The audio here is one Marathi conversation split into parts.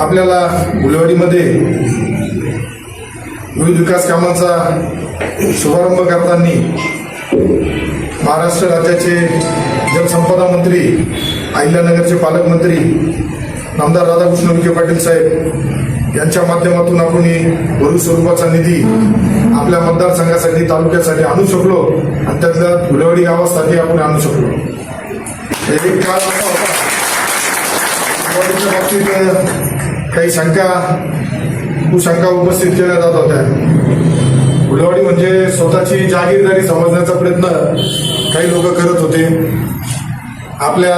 आपल्याला गुलवाडीमध्ये विविध विकास कामांचा शुभारंभ करताना महाराष्ट्र राज्याचे जलसंपदा मंत्री अहिल्यानगरचे पालकमंत्री नामदार राधाकृष्ण विखे पाटील साहेब यांच्या माध्यमातून आपण भरू स्वरूपाचा निधी आपल्या मतदारसंघासाठी तालुक्यासाठी आणू शकलो आणि त्यातल्या गुलवाडी गावासाठी आपण आणू शकलो. एक काळ असा होता. बाबतीत काही शंका कुशंका उपस्थित केल्या जात होत्या. गुलवाडी म्हणजे स्वतःची जागीरदारी समजण्याचा प्रयत्न काही लोक करत होते. आपल्या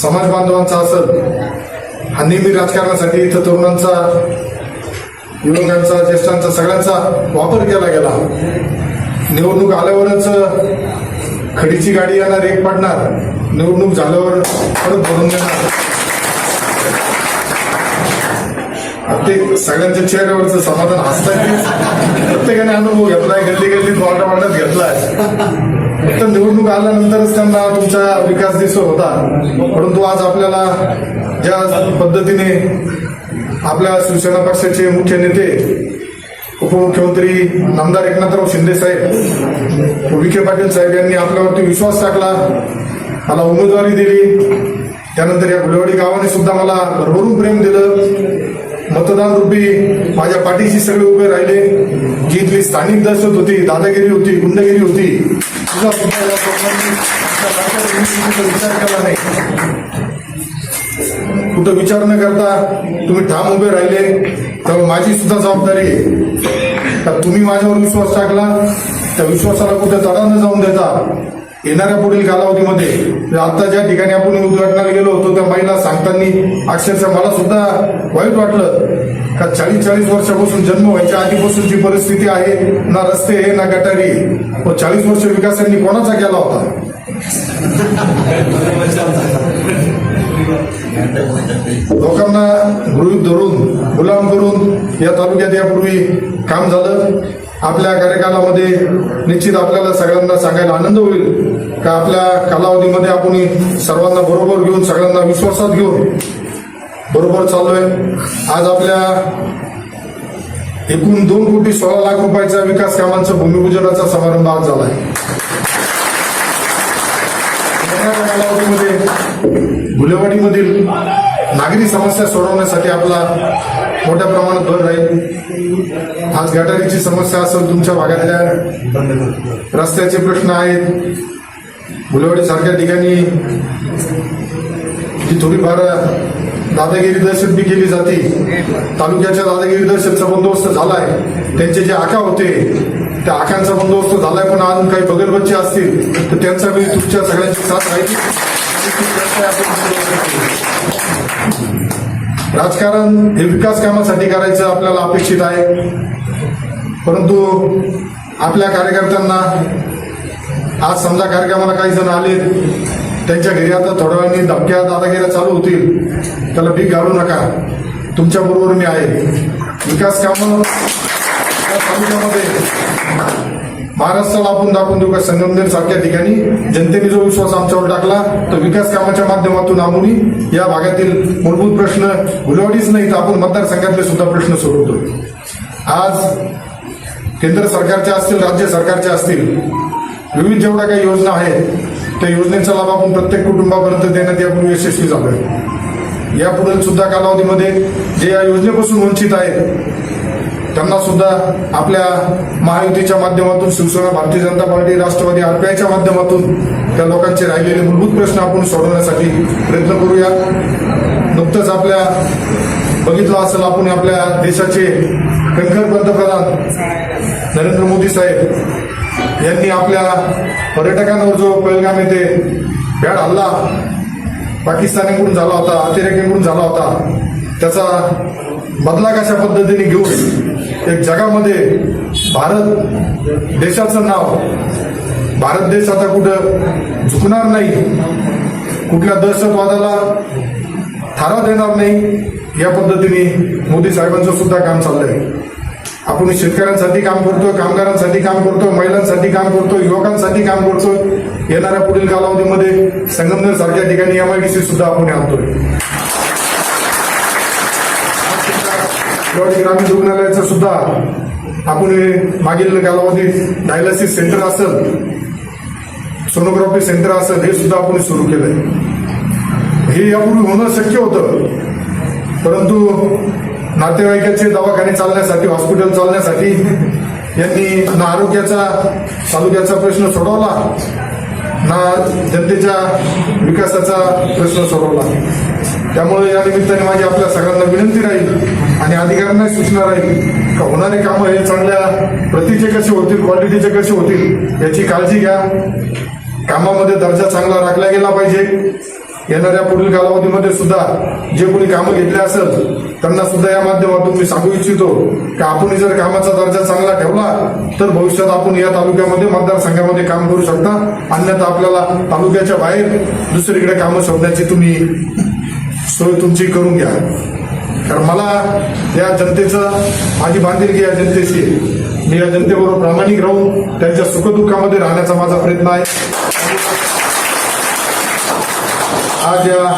समाज बांधवांचा असत हा नेहमी राजकारणासाठी इथं तरुणांचा युवकांचा ज्येष्ठांचा सगळ्यांचा वापर केला गेला. निवडणूक आल्यावरच खडीची गाडी येणार एक पाडणार. निवडणूक झाल्यावर परत भरून देणार आता ते सगळ्यांच्या चेहऱ्यावरचं समाधान हसताय. प्रत्येकाने अनुभव घेतलाय गल्ली गल्लीत वाटा वाटत घेतलाय. फक्त निवडणूक आल्यानंतरच त्यांना तुमचा विकास दिसत होता. परंतु आज आपल्याला ज्या पद्धतीने आपल्या शिवसेना पक्षाचे मुख्य नेते उपमुख्यमंत्री नामदार एकनाथराव शिंदे साहेब विखे पाटील साहेब यांनी आपल्यावरती विश्वास टाकला मला उमेदवारी दिली. त्यानंतर या गुलेवाडी गावाने सुद्धा मला भरभरून प्रेम दिलं. आरोपी माझ्या पाठीशी सगळे उभे राहिले. जी इथली स्थानिक दहशत होती दादागिरी होती गुंडगिरी होती तुझा सुद्धा या विचार केला नाही. कुठं विचार न करता तुम्ही ठाम उभे राहिले. तर माझी सुद्धा जबाबदारी आहे. तर तुम्ही माझ्यावर विश्वास टाकला. त्या विश्वासाला कुठे तडा न जाऊन देता येणाऱ्या पुढील कालावधीमध्ये आता ज्या ठिकाणी आपण उद्घाटनाला गेलो होतो त्या महिला सांगताना अक्षरशः मला सुद्धा वाईट वाटलं. का चाळीस चाळीस वर्षापासून जन्म व्हायच्या आधीपासूनची परिस्थिती आहे ना रस्ते आहे ना गटारी व चाळीस वर्ष विकासांनी कोणाचा केला होता? लोकांना गृहीत धरून गुलाम करून या तालुक्यात यापूर्वी काम झालं. आपल्या कार्यकालामध्ये निश्चित आपल्याला सगळ्यांना सांगायला आनंद होईल. का आपल्या कालावधीमध्ये आपण सर्वांना बरोबर घेऊन सगळ्यांना विश्वासात घेऊन बरोबर चाललोय. आज आपल्या एकूण दोन कोटी सोळा लाख रुपयाच्या विकास कामांचं भूमिपूजनाचा समारंभ आज झालाय. कालावधीमध्ये गुलेवाडीमधील नागरी समस्या सोडवण्यासाठी आपला मोठ्या प्रमाणात भर राहील. आज गटारीची समस्या असेल तुमच्या भागातल्या. रस्त्याचे प्रश्न आहेत. गुलेवाडी सारख्या ठिकाणी जी थोडीफार दादागिरी दहशत बी केली जाते तालुक्याच्या दादागिरी दहशतचा बंदोबस्त झालाय त्यांचे जे आका होते त्या आकांचा बंदोबस्त झालाय पण अजून काही बगलबच्चे असतील तर त्यांचा मी तुमच्या सगळ्यांची साथ राहील. राजकारण हे विकास कामासाठी करायचं आपल्याला अपेक्षित आहे. परंतु आपल्या कार्यकर्त्यांना आज समजा कार्यक्रमाला काही जण आले त्यांच्या घरी आता थोड्या वेळाने धमक्या दादागिऱ्या चालू होतील. त्याला भीक घालू नका. तुमच्या बरोबर मी आहे. विकास कामं या तालुक्यामध्ये महाराष्ट्राला आपण दाखवून देऊ का संगमनेर सारख्या ठिकाणी? जनतेने जो विश्वास आमच्यावर टाकला तर विकास कामाच्या माध्यमातून आम्ही या भागातील मूलभूत प्रश्न गुलवाडीच नाही तर आपण मतदारसंघातले सुद्धा प्रश्न सोडवतो. आज केंद्र सरकारच्या असतील राज्य सरकारच्या असतील विविध जेवढ्या काही योजना आहेत त्या योजनेचा लाभ आपण प्रत्येक कुटुंबापर्यंत देण्यात यापूर्वी यशस्वी झालोय. यापुढील सुद्धा कालावधीमध्ये जे या योजनेपासून वंचित आहेत त्यांना सुद्धा आपल्या महायुतीच्या माध्यमातून शिवसेना भारतीय जनता पार्टी राष्ट्रवादी आरपीआयच्या माध्यमातून त्या लोकांचे राहिलेले मूलभूत प्रश्न आपण सोडवण्यासाठी प्रयत्न करूया. नुकतंच आपल्या बघितलं असेल आपण आपल्या देशाचे कणखर पंतप्रधान नरेंद्र मोदी साहेब यांनी आपल्या पर्यटकांवर जो पहलगाम येथे भ्याड हल्ला पाकिस्तानीकडून झाला होता अतिरेकीकडून झाला होता त्याचा बदला कशा पद्धतीने घेऊन एक जगामध्ये भारत देशाचं नाव भारत देश आता कुठं झुकणार नाही कुठल्या दहशतवादाला थारा देणार नाही या पद्धतीने मोदी साहेबांचं सुद्धा काम चाललंय. आपण शेतकऱ्यांसाठी काम करतोय कामगारांसाठी काम करतोय महिलांसाठी काम करतोय युवकांसाठी काम करतोय. येणाऱ्या पुढील कालावधीमध्ये संगमनेर सारख्या ठिकाणी एमआयडीसी सुद्धा आपण आणतोय. ग्रामीण रुग्णालयाचं सुद्धा आपण हे मागील कालावधीत डायलिसिस सेंटर असेल सोनोग्राफी सेंटर असेल हे सुद्धा आपण सुरू केलंय. हे यापूर्वी होणं शक्य होतं परंतु नातेवाईकाचे दवाखाने चालण्यासाठी हॉस्पिटल चालण्यासाठी यांनी ना आरोग्याचा तालुक्याचा प्रश्न सोडवला ना जनतेच्या विकासाचा प्रश्न सोडवला. त्यामुळे या निमित्ताने माझी आपल्या सगळ्यांना विनंती राहील आणि अधिकाऱ्यांना सूचना राहील का होणारे कामं हे चांगल्या प्रतीचे कसे होतील क्वालिटीचे कसे होतील याची काळजी घ्या. कामामध्ये दर्जा चांगला राखला गेला पाहिजे. येणाऱ्या पुढील कालावधीमध्ये सुद्धा जे कोणी कामं घेतले असेल त्यांना सुद्धा या माध्यमातून मी सांगू इच्छितो की आपण जर कामाचा दर्जा चांगला ठेवला तर भविष्यात आपण या तालुक्यामध्ये मतदारसंघामध्ये काम करू शकता. अन्यथा आपल्याला तालुक्याच्या बाहेर दुसरीकडे कामं शोधण्याची तुम्ही सोय तुमची करून घ्या. कारण मला या जनतेचं माझी बांधिलकी या जनतेशी मी या जनतेबरोबर प्रामाणिक राहून त्यांच्या सुखदुःखामध्ये राहण्याचा माझा प्रयत्न आहे. आज या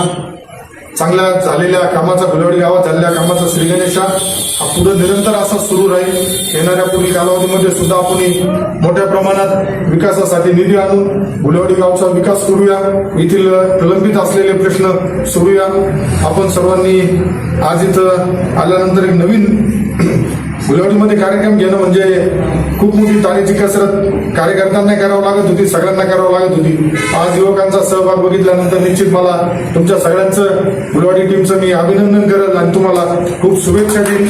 चांगल्या झालेल्या कामाचा गुलवाडी गावात झालेल्या कामाचा श्रीगणेशा हा पुढे निरंतर असा सुरू राहील. येणाऱ्या पुढील कालावधीमध्ये सुद्धा आपण मोठ्या प्रमाणात विकासासाठी निधी आणून गुलवाडी गावचा विकास करूया. येथील प्रलंबित असलेले प्रश्न सोडूया. आपण सर्वांनी आज इथं आल्यानंतर एक नवीन गुलाबीमध्ये कार्यक्रम घेणं म्हणजे खूप मोठी तारीची कसरत कार्यकर्त्यांना करावं लागत होती सगळ्यांना करावं लागत होती. आज युवकांचा सहभाग बघितल्यानंतर निश्चित मला तुमच्या सगळ्यांचं गुलवाडी टीमचं मी अभिनंदन करेल आणि तुम्हाला खूप शुभेच्छा देईल